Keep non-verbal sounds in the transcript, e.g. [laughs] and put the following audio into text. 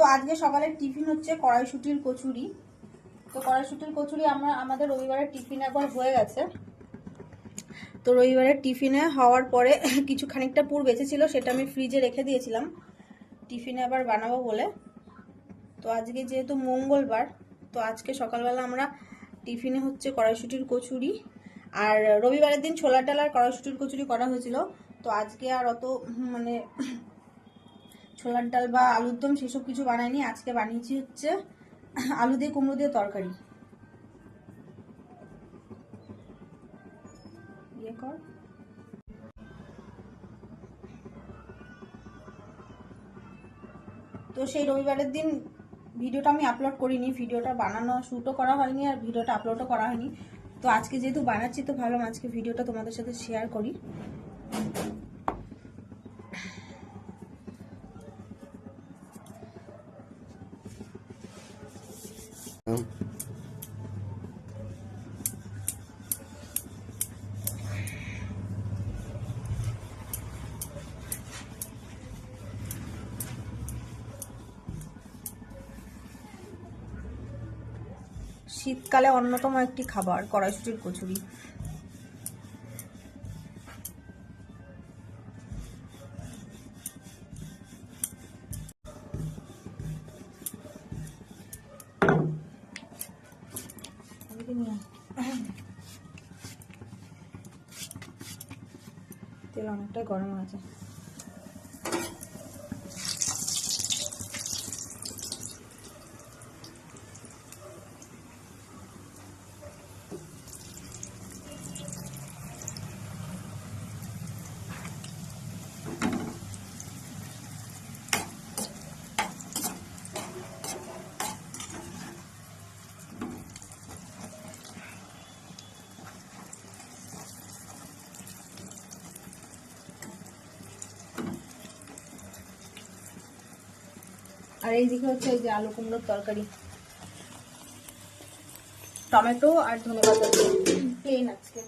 তো আজকে সকালের টিফিন হচ্ছে কড়াইশুটির কচুরি। তো কড়াইশুটির কচুরি আমরা আমাদের রবিবারের টিফিন একবার হয়ে গেছে। তো রবিবারের টিফিনে হওয়ার পরে [laughs] কিছু খানিকটা পুর বেঁচেছিল সেটা আমি ফ্রিজে রেখে দিয়েছিলাম। টিফিনে আবার বানাবো বলে। তো আজকে যেহেতু মঙ্গলবার, তো আজকে সকালবেলা আমরা টিফিনে হচ্ছে কড়াইশুটির কচুরি। আর রবিবারের দিন ছোলা ডাল আর কড়াইশুটির কচুরি করা হয়েছিল। তো আজকে আর অত মানে ছোলার ডাল বা আলুর দম সেসব কিছু বানাইনি, আজকে বানিয়েছি হচ্ছে আলু দিয়ে কুমড়ো দিয়ে তরকারি। ইয়ে তো সেই রবিবারের দিন ভিডিওটা আমি আপলোড করিনি, ভিডিওটা বানানো শ্যুটও করা হয়নি আর ভিডিওটা আপলোডও করা হয়নি। তো আজকে যেহেতু বানাচ্ছি, তো ভাবলাম আজকে ভিডিওটা তোমাদের সাথে শেয়ার করি। শীতকালে অন্যতম একটি খাবার কড়াইশুটির কচুরি। তেল অনেকটা গরম আছে। আর এইদিকে হচ্ছে এই যে আলু কুমড়োর তরকারি। টমেটো আর ধনে পাতা প্লেন আজকে।